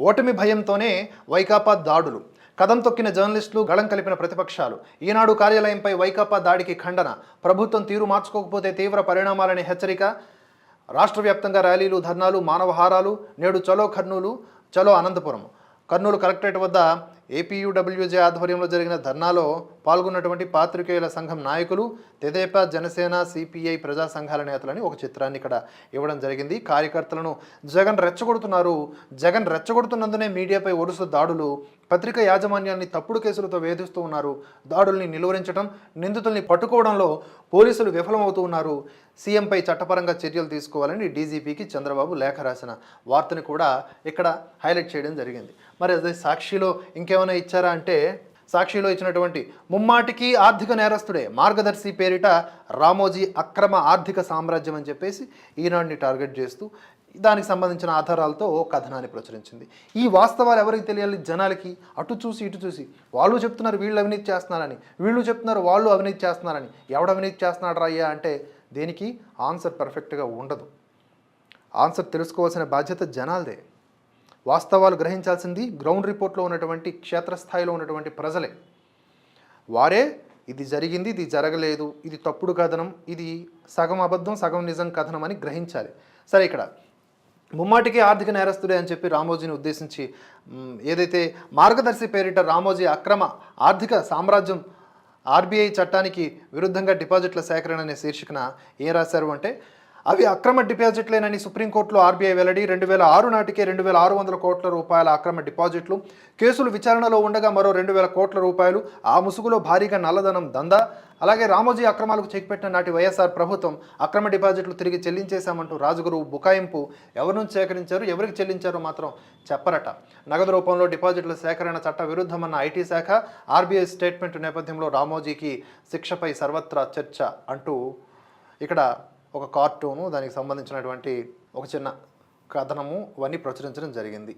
ఓటమి భయంతోనే వైకాపా దాడులు. కదం తొక్కిన జర్నలిస్టులు గళం కలిపిన ప్రతిపక్షాలు. ఈనాడు కార్యాలయంపై వైకాపా దాడికి ఖండన. ప్రభుత్వం తీరు మార్చుకోకపోతే తీవ్ర పరిణామాలని హెచ్చరిక. రాష్ట్ర వ్యాప్తంగా ర్యాలీలు ధర్నాలు మానవహారాలు నేడు చలో కర్నూలు చలో అనంతపురం. కర్నూలు కలెక్టరేట్ వద్ద ఏపీయూడబ్ల్యూజే ఆధ్వర్యంలో జరిగిన ధర్నాలో పాల్గొన్నటువంటి పాత్రికేయుల సంఘం నాయకులు తెదేపా జనసేన సిపిఐ ప్రజా సంఘాల నేతలని ఒక చిత్రాన్ని ఇక్కడ ఇవ్వడం జరిగింది. కార్యకర్తలను జగన్ రెచ్చగొడుతున్నారు. జగన్ రెచ్చగొడుతున్నందునే మీడియాపై ఒడుసు దాడులు పత్రిక యాజమాన్యాన్ని తప్పుడు కేసులతో వేధిస్తూ ఉన్నారు. దాడుల్ని నిలువరించడం నిందితుల్ని పట్టుకోవడంలో పోలీసులు విఫలమవుతూ ఉన్నారు. సీఎంపై చట్టపరంగా చర్యలు తీసుకోవాలని డీజీపీకి చంద్రబాబు లేఖ రాసిన వార్తను కూడా ఇక్కడ హైలైట్ చేయడం జరిగింది. మరి అదే సాక్షిలో ఇంకేమైనా ఇచ్చారా అంటే సాక్షిలో ఇచ్చినటువంటి ముమ్మాటికి ఆర్థిక నేరస్తుడే మార్గదర్శి పేరిట రామోజీ అక్రమ ఆర్థిక సామ్రాజ్యం అని చెప్పేసి ఈనాడిని టార్గెట్ చేస్తూ దానికి సంబంధించిన ఆధారాలతో ఓ కథనాన్ని ప్రచురించింది. ఈ వాస్తవాలు ఎవరికి తెలియాలి? జనాలకి. అటు చూసి ఇటు చూసి. వాళ్ళు చెప్తున్నారు వీళ్ళు అవినీతి చేస్తున్నారని. వీళ్ళు చెప్తున్నారు వాళ్ళు అవినీతి చేస్తున్నారని. ఎవడు అవినీతి చేస్తున్నాడు రాయ్యా అంటే దేనికి? ఆన్సర్ పర్ఫెక్ట్గా ఉండదు. ఆన్సర్ తెలుసుకోవాల్సిన బాధ్యత జనాలదే. వాస్తవాలు గ్రహించాల్సింది గ్రౌండ్ రిపోర్ట్లో ఉన్నటువంటి క్షేత్రస్థాయిలో ఉన్నటువంటి ప్రజలే. వారే ఇది జరిగింది ఇది జరగలేదు ఇది తప్పుడు కథనం ఇది సగం అబద్ధం సగం నిజం కథనం అని గ్రహించాలి. సరే ఇక్కడ ముమ్మాటికి ఆర్థిక నేరస్తుడే అని చెప్పి రామోజీని ఉద్దేశించి ఏదైతే మార్గదర్శి పేరిట రామోజీ అక్రమ ఆర్థిక సామ్రాజ్యం ఆర్బీఐ చట్టానికి విరుద్ధంగా డిపాజిట్ల సేకరణ అనే శీర్షికన ఏం రాశారు అంటే అవి అక్రమ డిపాజిట్లేనని సుప్రీంకోర్టులో ఆర్బీఐ వెల్లడి రెండు వేల ఆరు నాటికే రెండు వేల ఆరు వందల కోట్ల రూపాయల అక్రమ డిపాజిట్లు. కేసులు విచారణలో ఉండగా మరో రెండు వేల కోట్ల రూపాయలు. ఆ ముసుగులో భారీగా నల్లధనం దందా. అలాగే రామోజీ అక్రమాలకు చెక్ పెట్టిన నాటి వైఎస్ఆర్ ప్రభుత్వం అక్రమ డిపాజిట్లు తిరిగి చెల్లించేశామంటూ రాజుగురు బుకాయింపు ఎవరి నుంచి సేకరించారు ఎవరికి చెల్లించారో మాత్రం చెప్పరట. నగదు రూపంలో డిపాజిట్ల సేకరణ చట్ట విరుద్ధమన్న ఐటీ శాఖ ఆర్బీఐ స్టేట్మెంట్ నేపథ్యంలో రామోజీకి శిక్షపై సర్వత్రా చర్చ అంటూ ఇక్కడ ఒక కార్టూను దానికి సంబంధించినటువంటి ఒక చిన్న కథనము ఇవన్నీ ప్రచురించడం జరిగింది.